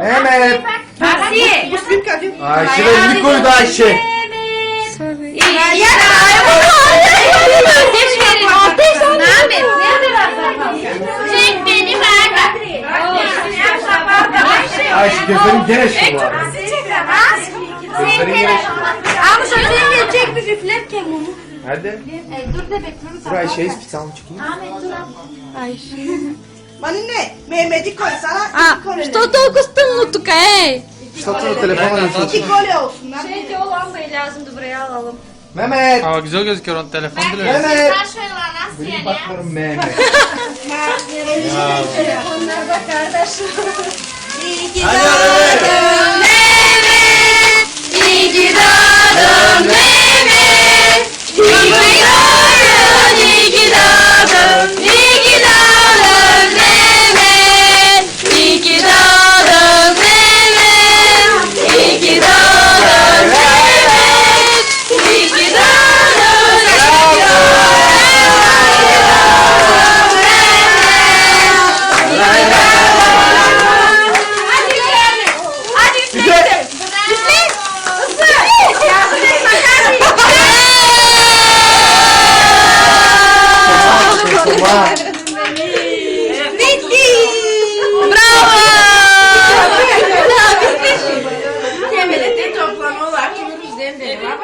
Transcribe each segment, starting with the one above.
Mehmet. Ayşe elini koydu Ayşe. Mehmet. Çek beni ben. Ayşe gözlerin gene şu bu arada. Gözlerin gene şu. Ama şöyle gelecek bir üflerken onu. Hadi. Dur da bekle. Dur Ayşe bir çıkayım. Bana ne? Mehmet'i koy sana. А, iki kole. что толку ну тук, ей? Satın telefonu alıyorsun. İki kole olsun lan. Şeyde o lambayı lazımdı buraya alalım. Mehmet. Aa güzel gözüküyor on telefon bile. Mehmet. şöyle var nasıl Benim yani? bakmıyorum Mehmet. Telefonlarda kardeşim. İyi ki Hadi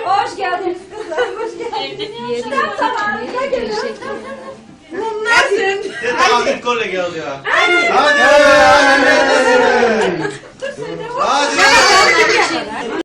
Hoş geldiniz kızlar. Hoş geldiniz. Nasılsın? Tamam bir kolle geldi ya. Hadi. Hadi.